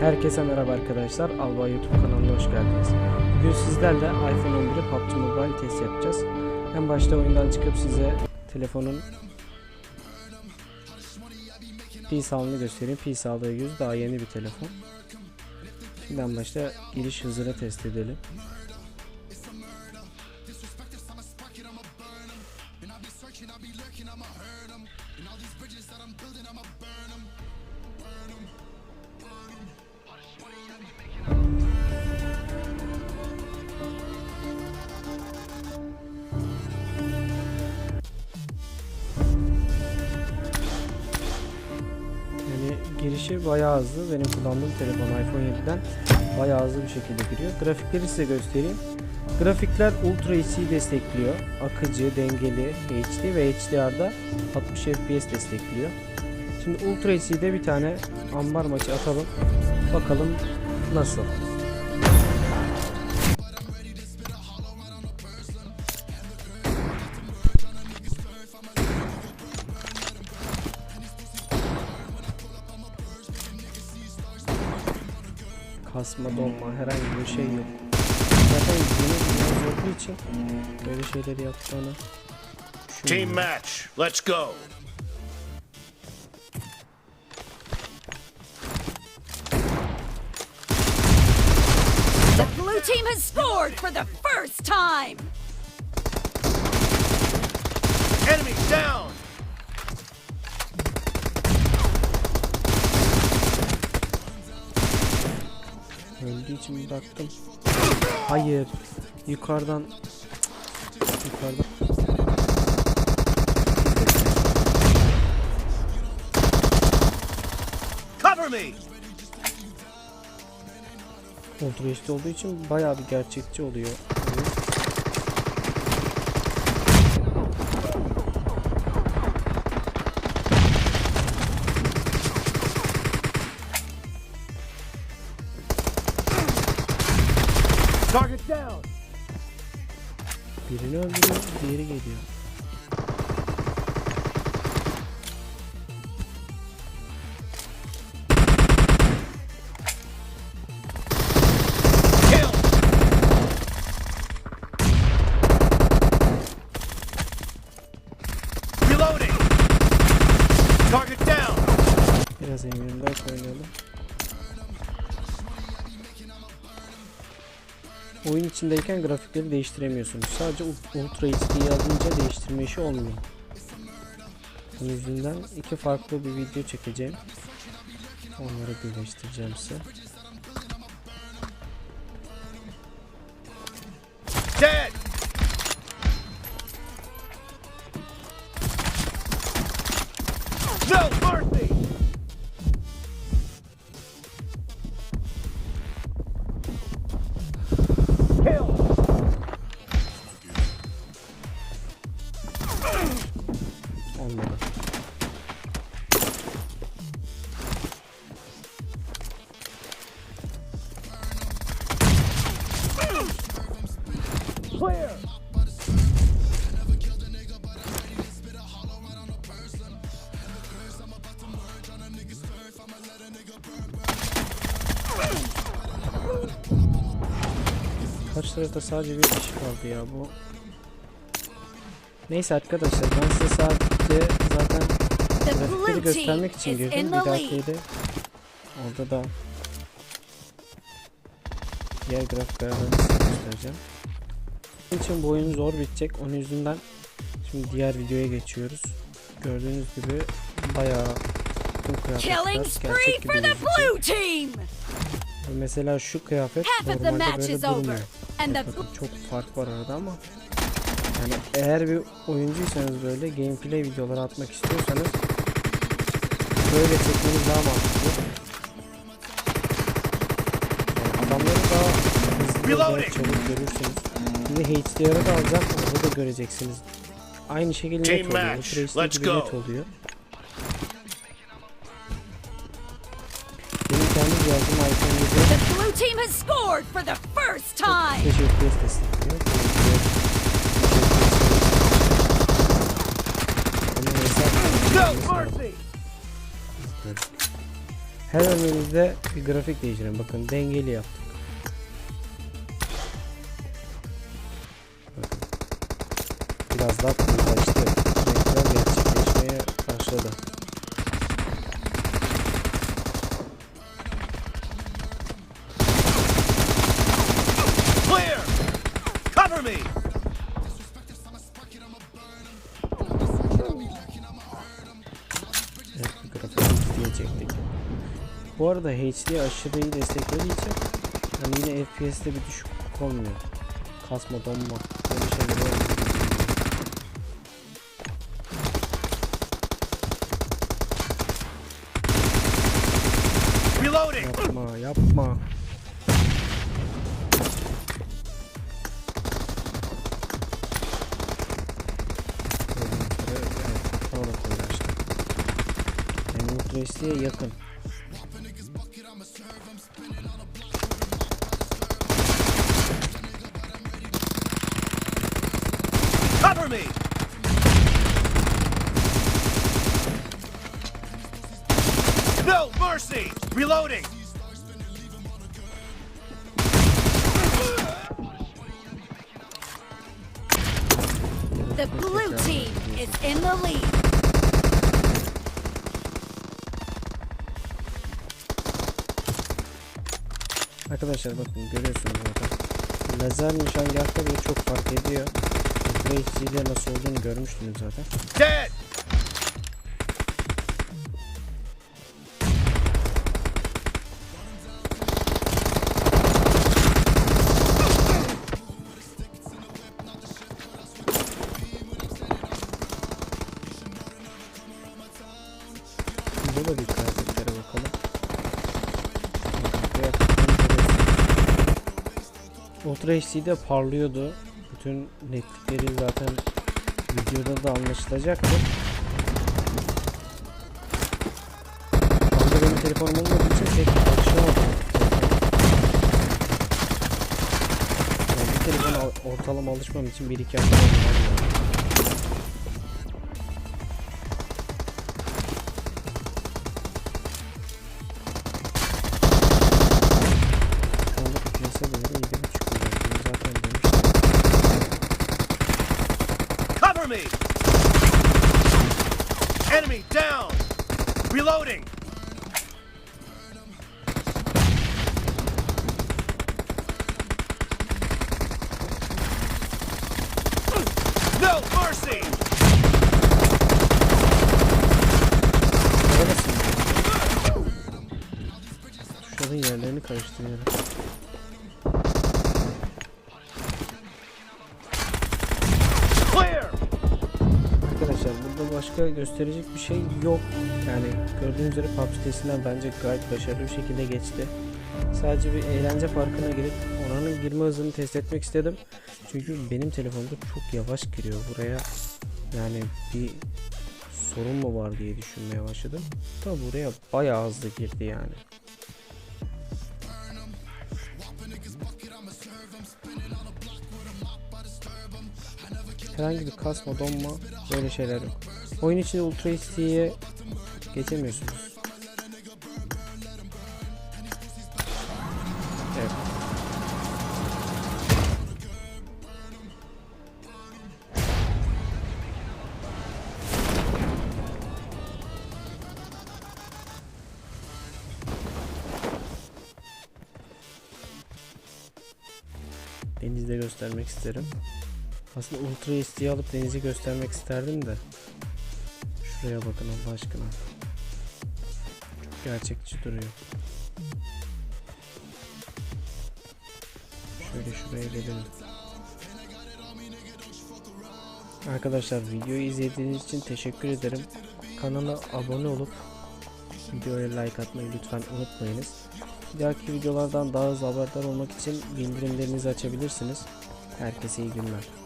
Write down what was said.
Herkese merhaba arkadaşlar. Alba YouTube kanalına hoş geldiniz. Bugün sizlerle iPhone 11'i PUBG Mobile test yapacağız. En başta oyundan çıkıp size telefonun pil sağlığını göstereyim. Pil sağlığı 100 daha yeni bir telefon. Şimdi en başta giriş hızını test edelim. Girişi bayağı hızlı. Benim kullandığım telefon iPhone 7'den bayağı hızlı bir şekilde giriyor. Grafikleri size göstereyim. Grafikler Ultra HD destekliyor. Akıcı, dengeli, HD ve HDR'da 60 FPS destekliyor. Şimdi Ultra HD'de bir tane ambar maçı atalım. Bakalım nasıl. Kasma, donma herhangi bir şey yok. Zaten yeni bir olduğu için böyle şeyleri yaptığını Team match. Let's go. The blue team has scored for the first time! Enemy down. Öldüğü için bıraktım. Hayır. Yukarıdan yukarıdan Cover me. Ultra olduğu için bayağı bir gerçekçi oluyor. Birini öldürüyor, diğeri geliyor. Kill. Reloading. Target down. Biraz M24 oynayalım. Oyun içindeyken grafikleri değiştiremiyorsunuz. Sadece Ultra HD yazınca değiştirme işi olmuyor. Bunun yüzünden iki farklı bir video çekeceğim. Onları birleştireceğim size. Tarafta sadece bir kişi kaldı ya bu. Neyse arkadaşlar ben size sadece zaten grafikleri göstermek için girdim. Bir dahakiydi. Orada da diğer grafiklerden göstereceğim. Bunun için bu oyun zor bitecek. Onun yüzünden şimdi diğer videoya geçiyoruz. Gördüğünüz gibi bayağı Killing kıyafetler gerçek gibi gözüküyor. Mesela şu kıyafet normalde böyle durmuyor. Çok fark var arada ama yani eğer bir oyuncuysanız böyle gameplay videoları atmak istiyorsanız böyle çekmeniz daha mantıklı. Yani adamları daha hızlı çabuk görürsünüz. Şimdi HDR'ı da alacağım orada da göreceksiniz. Aynı şekilde net oluyor. net oluyor. Has scored for the first time! 5 FPS destekliyor. Ama hesap No mercy. Her örneğimizde bir grafik değiştirelim. Bakın dengeli yaptık. Bakın. Biraz daha koyulaştı. Renkler gerçekleşmeye başladı. Bu arada HD aşırı iyi desteklediği için hani yine FPS'te bir düşük olmuyor. Kasma, donma, böyle şeyler olmuyor. Yapma, yapma. Evet, daha da kolaylaştı. Yani yakın. Cover me! No mercy! Reloading! The blue team is in the lead. Arkadaşlar bakın görüyorsunuz zaten. Lazer nişangahta bile çok fark ediyor. HD'de nasıl olduğunu görmüştünüz zaten. Dead! Burada da bir kıyafetlere bakalım. Bakın kıyafetlerini görüyorsunuz. Ultra HD'de parlıyordu. Bütün netlikleri zaten videoda da anlaşılacaktır. Anda benim telefonum olmadığı için pek alışamadım. Yani bu telefona al- ortalama alışmam için 1-2 hafta Enemy down! Reloading! No mercy! Tuşların yerlerini karıştırıyorum. Başka gösterecek bir şey yok. Yani gördüğünüz üzere PUBG testinden bence gayet başarılı bir şekilde geçti. Sadece bir eğlence parkına girip oranın girme hızını test etmek istedim. Çünkü benim telefonda çok yavaş giriyor buraya. Yani bir sorun mu var diye düşünmeye başladım. Da buraya bayağı hızlı girdi yani. Herhangi bir kasma, donma böyle şeyler yok. Oyun içinde Ultra HD'ye geçemiyorsunuz. Evet. Denizde göstermek isterim. Aslında Ultra HD'yi alıp denizi göstermek isterdim de. Şuraya bakın Allah aşkına. Çok gerçekçi duruyor. Şöyle şuraya gelelim. Arkadaşlar videoyu izlediğiniz için teşekkür ederim. Kanala abone olup videoya like atmayı lütfen unutmayınız. Bir videolardan daha hızlı haberdar olmak için bildirimlerinizi açabilirsiniz. Herkese iyi günler.